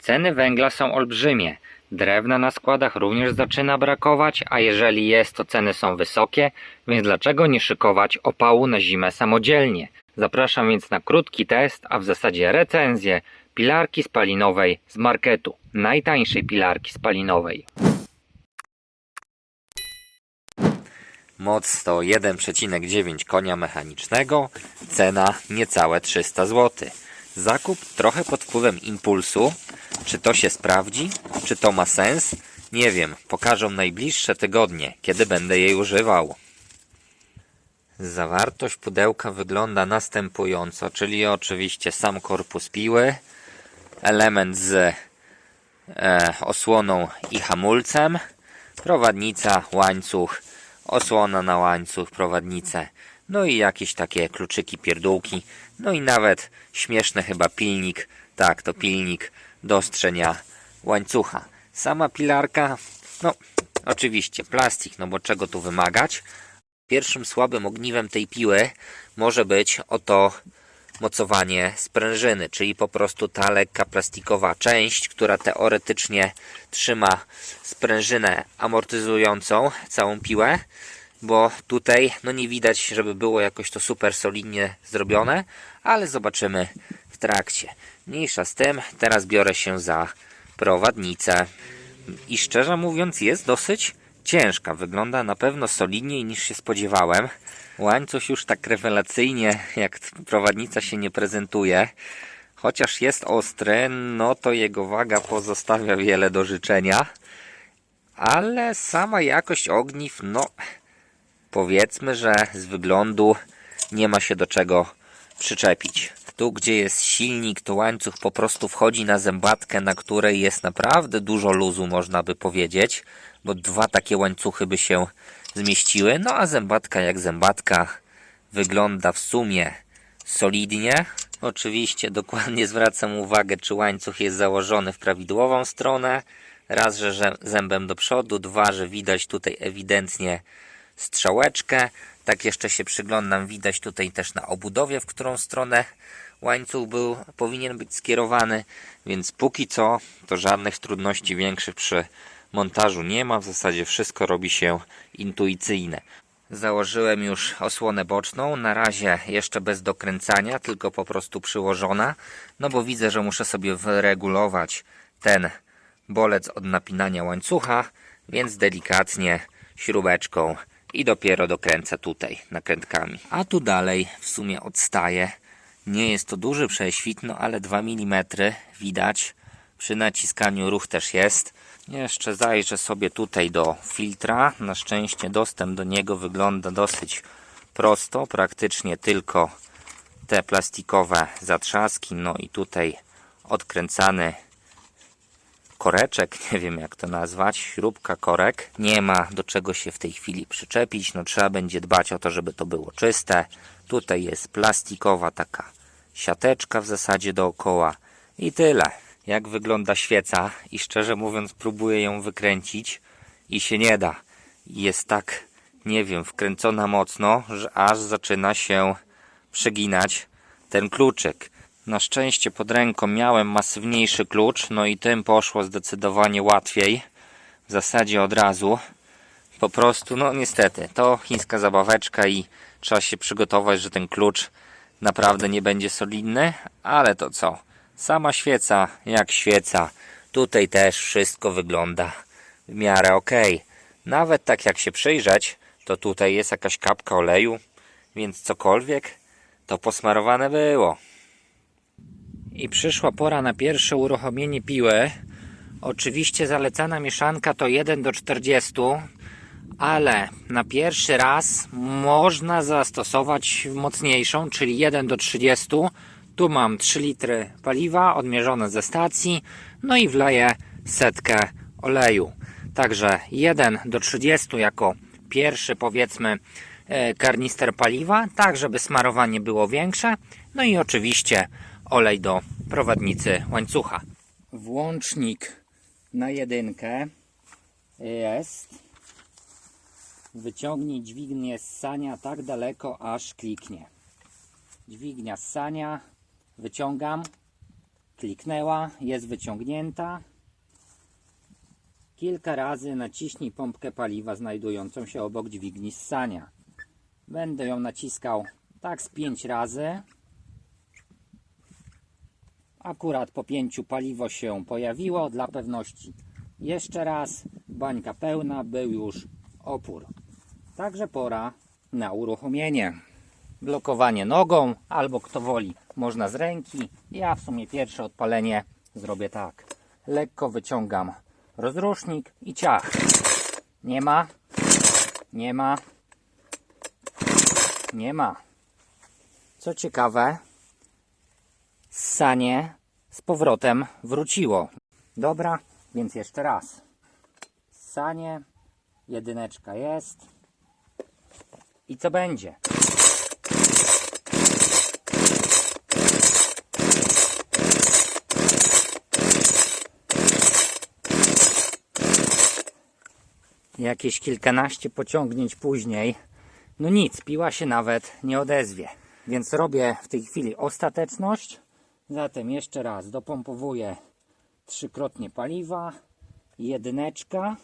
Ceny węgla są olbrzymie. Drewna na składach również zaczyna brakować, a jeżeli jest, to ceny są wysokie, więc dlaczego nie szykować opału na zimę samodzielnie? Zapraszam więc na krótki test, a w zasadzie recenzję pilarki spalinowej z marketu. Najtańszej pilarki spalinowej. Moc to 1,9 konia mechanicznego, cena niecałe 300 zł. Zakup trochę pod wpływem impulsu. Czy to się sprawdzi? Czy to ma sens? Nie wiem, pokażą najbliższe tygodnie, kiedy będę jej używał. Zawartość pudełka wygląda następująco, czyli oczywiście sam korpus piły, element z e, osłoną i hamulcem, prowadnica, łańcuch, osłona na łańcuch, prowadnicę, no i jakieś takie kluczyki, pierdółki, no i nawet śmieszny chyba pilnik, tak, to pilnik do ostrzenia łańcucha. Sama pilarka, no oczywiście plastik, no bo czego tu wymagać? Pierwszym słabym ogniwem tej piły może być oto mocowanie sprężyny, czyli po prostu ta lekka plastikowa część, która teoretycznie trzyma sprężynę amortyzującą całą piłę, bo tutaj no nie widać, żeby było jakoś to super solidnie zrobione, ale zobaczymy trakcie. Mniejsza z tym, teraz biorę się za prowadnicę i szczerze mówiąc jest dosyć ciężka. Wygląda na pewno solidniej niż się spodziewałem. Łańcuch już tak rewelacyjnie jak prowadnica się nie prezentuje. Chociaż jest ostry, no to jego waga pozostawia wiele do życzenia. Ale sama jakość ogniw, no powiedzmy, że z wyglądu nie ma się do czego przyczepić. Tu, gdzie jest silnik, to łańcuch po prostu wchodzi na zębatkę, na której jest naprawdę dużo luzu, można by powiedzieć, bo dwa takie łańcuchy by się zmieściły. No a zębatka jak zębatka wygląda w sumie solidnie. Oczywiście dokładnie zwracam uwagę, czy łańcuch jest założony w prawidłową stronę. Raz, że zębem do przodu, dwa, że widać tutaj ewidentnie strzałeczkę. Tak jeszcze się przyglądam, widać tutaj też na obudowie, w którą stronę łańcuch był, powinien być skierowany, więc póki co to żadnych trudności większych przy montażu nie ma. W zasadzie wszystko robi się intuicyjne. Założyłem już osłonę boczną, na razie jeszcze bez dokręcania, tylko po prostu przyłożona, no bo widzę, że muszę sobie wyregulować ten bolec od napinania łańcucha, więc delikatnie śrubeczką i dopiero dokręcę tutaj nakrętkami. A tu dalej w sumie odstaje. Nie jest to duży prześwit, no ale 2 mm widać. Przy naciskaniu ruch też jest. Jeszcze zajrzę sobie tutaj do filtra. Na szczęście dostęp do niego wygląda dosyć prosto. Praktycznie tylko te plastikowe zatrzaski. No i tutaj odkręcany koreczek, nie wiem jak to nazwać, śrubka, korek. Nie ma do czego się w tej chwili przyczepić, no trzeba będzie dbać o to, żeby to było czyste. Tutaj jest plastikowa taka siateczka w zasadzie dookoła i tyle. Jak wygląda świeca i szczerze mówiąc próbuję ją wykręcić i się nie da. Jest tak, nie wiem, wkręcona mocno, że aż zaczyna się przeginać ten kluczyk. Na szczęście pod ręką miałem masywniejszy klucz, no i tym poszło zdecydowanie łatwiej. W zasadzie od razu. Po prostu, no niestety, to chińska zabaweczka i trzeba się przygotować, że ten klucz naprawdę nie będzie solidny, ale to co? Sama świeca jak świeca. Tutaj też wszystko wygląda w miarę ok. Nawet tak jak się przyjrzeć, to tutaj jest jakaś kapka oleju, więc cokolwiek to posmarowane było. I przyszła pora na pierwsze uruchomienie piły. Oczywiście zalecana mieszanka to 1 do 40, ale na pierwszy raz można zastosować mocniejszą, czyli 1 do 30. Tu mam 3 litry paliwa odmierzone ze stacji, no i wleję setkę oleju. Także 1 do 30 jako pierwszy powiedzmy e, karnister paliwa, tak żeby smarowanie było większe. No i oczywiście olej do prowadnicy łańcucha. Włącznik na jedynkę jest. Wyciągnij dźwignię z sania tak daleko, aż kliknie. Dźwignia z sania, wyciągam, kliknęła, jest wyciągnięta. Kilka razy naciśnij pompkę paliwa znajdującą się obok dźwigni ssania. Będę ją naciskał tak z 5 razy. Akurat po pięciu paliwo się pojawiło. Dla pewności jeszcze raz. Bańka pełna, był już opór. Także pora na uruchomienie. Blokowanie nogą, albo kto woli, można z ręki. Ja w sumie pierwsze odpalenie zrobię tak. Lekko wyciągam rozrusznik i ciach. Nie ma, nie ma, nie ma. Co ciekawe, ssanie z powrotem wróciło. Dobra, więc jeszcze raz. Ssanie, jedyneczka jest. I co będzie? Jakieś kilkanaście pociągnięć później, no nic, piła się nawet nie odezwie. Więc robię w tej chwili ostateczność. Zatem jeszcze raz dopompowuję trzykrotnie paliwa, jedyneczka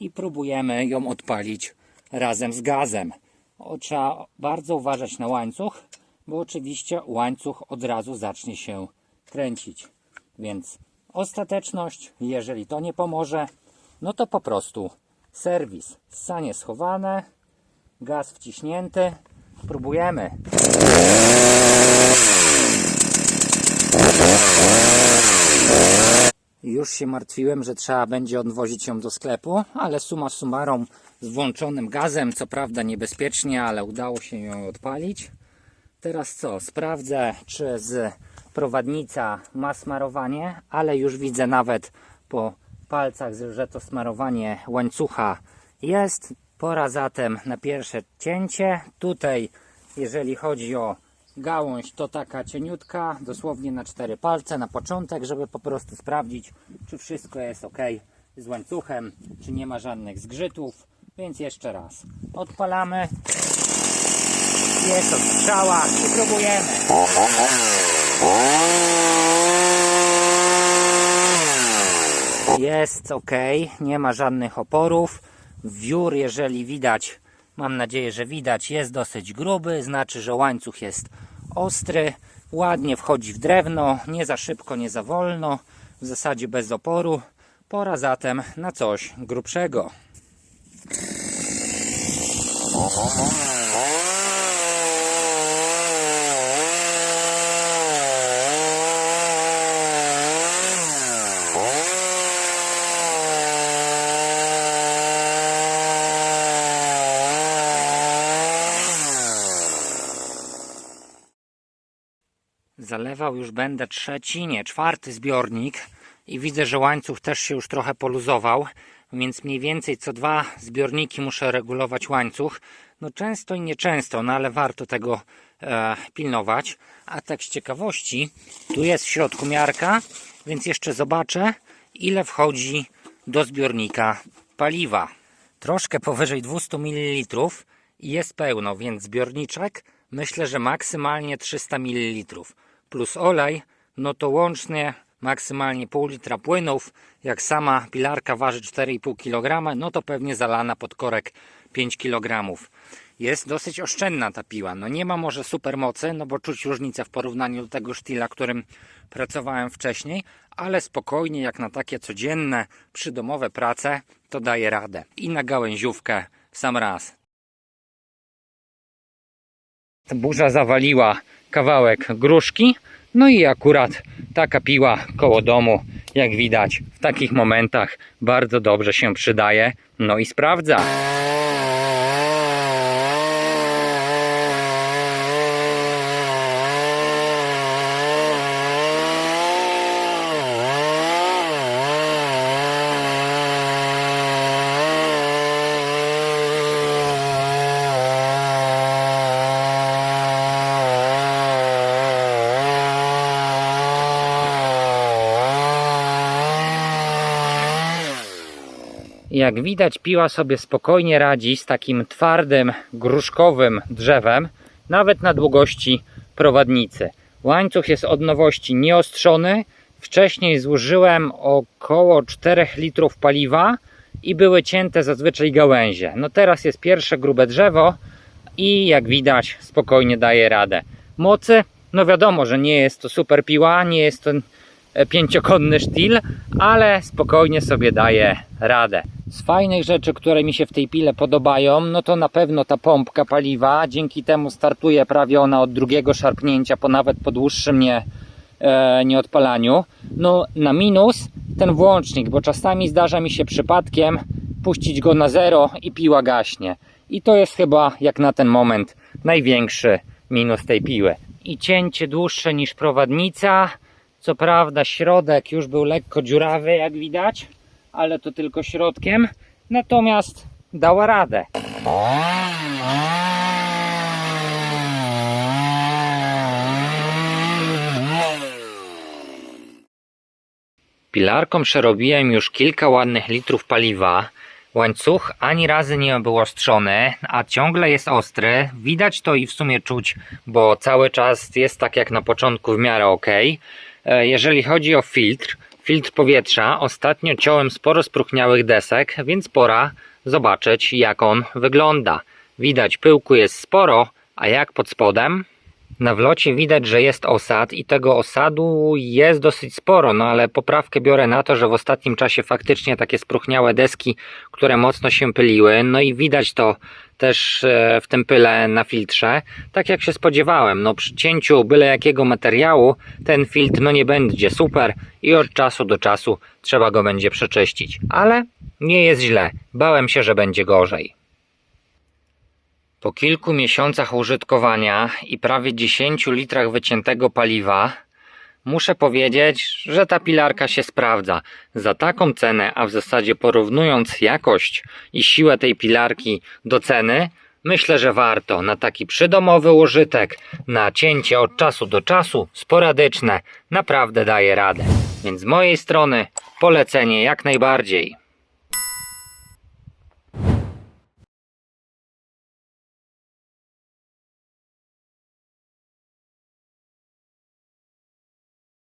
i próbujemy ją odpalić razem z gazem. O, trzeba bardzo uważać na łańcuch, bo oczywiście łańcuch od razu zacznie się kręcić. Więc ostateczność, jeżeli to nie pomoże, no to po prostu serwis. Ssanie schowane, gaz wciśnięty. Próbujemy. Już się martwiłem, że trzeba będzie odwozić ją do sklepu, ale suma summarum z włączonym gazem, co prawda niebezpiecznie, ale udało się ją odpalić. Teraz co? Sprawdzę, czy z prowadnica ma smarowanie, ale już widzę nawet po palcach, że to smarowanie łańcucha jest. Pora zatem na pierwsze cięcie. Tutaj, jeżeli chodzi o gałąź, to taka cieniutka, dosłownie na cztery palce na początek, żeby po prostu sprawdzić, czy wszystko jest ok z łańcuchem, czy nie ma żadnych zgrzytów. Więc jeszcze raz odpalamy. Jest odstrzała i próbujemy. Jest ok, nie ma żadnych oporów. Wiór, jeżeli widać, mam nadzieję, że widać, jest dosyć gruby, znaczy, że łańcuch jest ostry, ładnie wchodzi w drewno, nie za szybko, nie za wolno, w zasadzie bez oporu. Pora zatem na coś grubszego. Zalewał już będę trzeci, nie, czwarty zbiornik i widzę, że łańcuch też się już trochę poluzował, więc mniej więcej co dwa zbiorniki muszę regulować łańcuch. No często i nieczęsto, no ale warto tego e, pilnować. A tak z ciekawości, tu jest w środku miarka, więc jeszcze zobaczę, ile wchodzi do zbiornika paliwa. Troszkę powyżej 200 ml i jest pełno, więc zbiorniczek myślę, że maksymalnie 300 ml plus olej, no to łącznie maksymalnie pół litra płynów. Jak sama pilarka waży 4,5 kg, no to pewnie zalana pod korek 5 kg. Jest dosyć oszczędna ta piła. No nie ma może super mocy, no bo czuć różnicę w porównaniu do tego sztila, którym pracowałem wcześniej, ale spokojnie jak na takie codzienne, przydomowe prace, to daje radę. I na gałęziówkę w sam raz. Burza zawaliła kawałek gruszki. No i akurat taka piła koło domu, jak widać, w takich momentach bardzo dobrze się przydaje. No i sprawdza. Jak widać, piła sobie spokojnie radzi z takim twardym, gruszkowym drzewem, nawet na długości prowadnicy. Łańcuch jest od nowości nieostrzony. Wcześniej zużyłem około 4 litrów paliwa i były cięte zazwyczaj gałęzie. No teraz jest pierwsze grube drzewo i jak widać spokojnie daje radę. Mocy, no wiadomo, że nie jest to super piła, nie jest to e, pięciokonny sztil, ale spokojnie sobie daje radę. Z fajnych rzeczy, które mi się w tej pile podobają, no to na pewno ta pompka paliwa, dzięki temu startuje prawie ona od drugiego szarpnięcia, po nawet po dłuższym nie, e, nieodpalaniu. No na minus ten włącznik, bo czasami zdarza mi się przypadkiem puścić go na zero i piła gaśnie. I to jest chyba jak na ten moment największy minus tej piły. I cięcie dłuższe niż prowadnica. Co prawda środek już był lekko dziurawy jak widać, ale to tylko środkiem. Natomiast dała radę. Pilarką przerobiłem już kilka ładnych litrów paliwa. Łańcuch ani razy nie był ostrzony, a ciągle jest ostry. Widać to i w sumie czuć, bo cały czas jest tak jak na początku w miarę ok. E, Jeżeli chodzi o filtr, filtr powietrza, ostatnio ciąłem sporo spróchniałych desek, więc pora zobaczyć jak on wygląda. Widać pyłku jest sporo, a jak pod spodem? Na wlocie widać, że jest osad i tego osadu jest dosyć sporo, no ale poprawkę biorę na to, że w ostatnim czasie faktycznie takie spróchniałe deski, które mocno się pyliły, no i widać to też e, w tym pyle na filtrze, tak jak się spodziewałem, no przy cięciu byle jakiego materiału ten filtr no nie będzie super i od czasu do czasu trzeba go będzie przeczyścić, ale nie jest źle, bałem się, że będzie gorzej. Po kilku miesiącach użytkowania i prawie 10 litrach wyciętego paliwa, muszę powiedzieć, że ta pilarka się sprawdza. Za taką cenę, a w zasadzie porównując jakość i siłę tej pilarki do ceny, myślę, że warto na taki przydomowy użytek, na cięcie od czasu do czasu, sporadyczne, naprawdę daje radę. Więc z mojej strony polecenie jak najbardziej.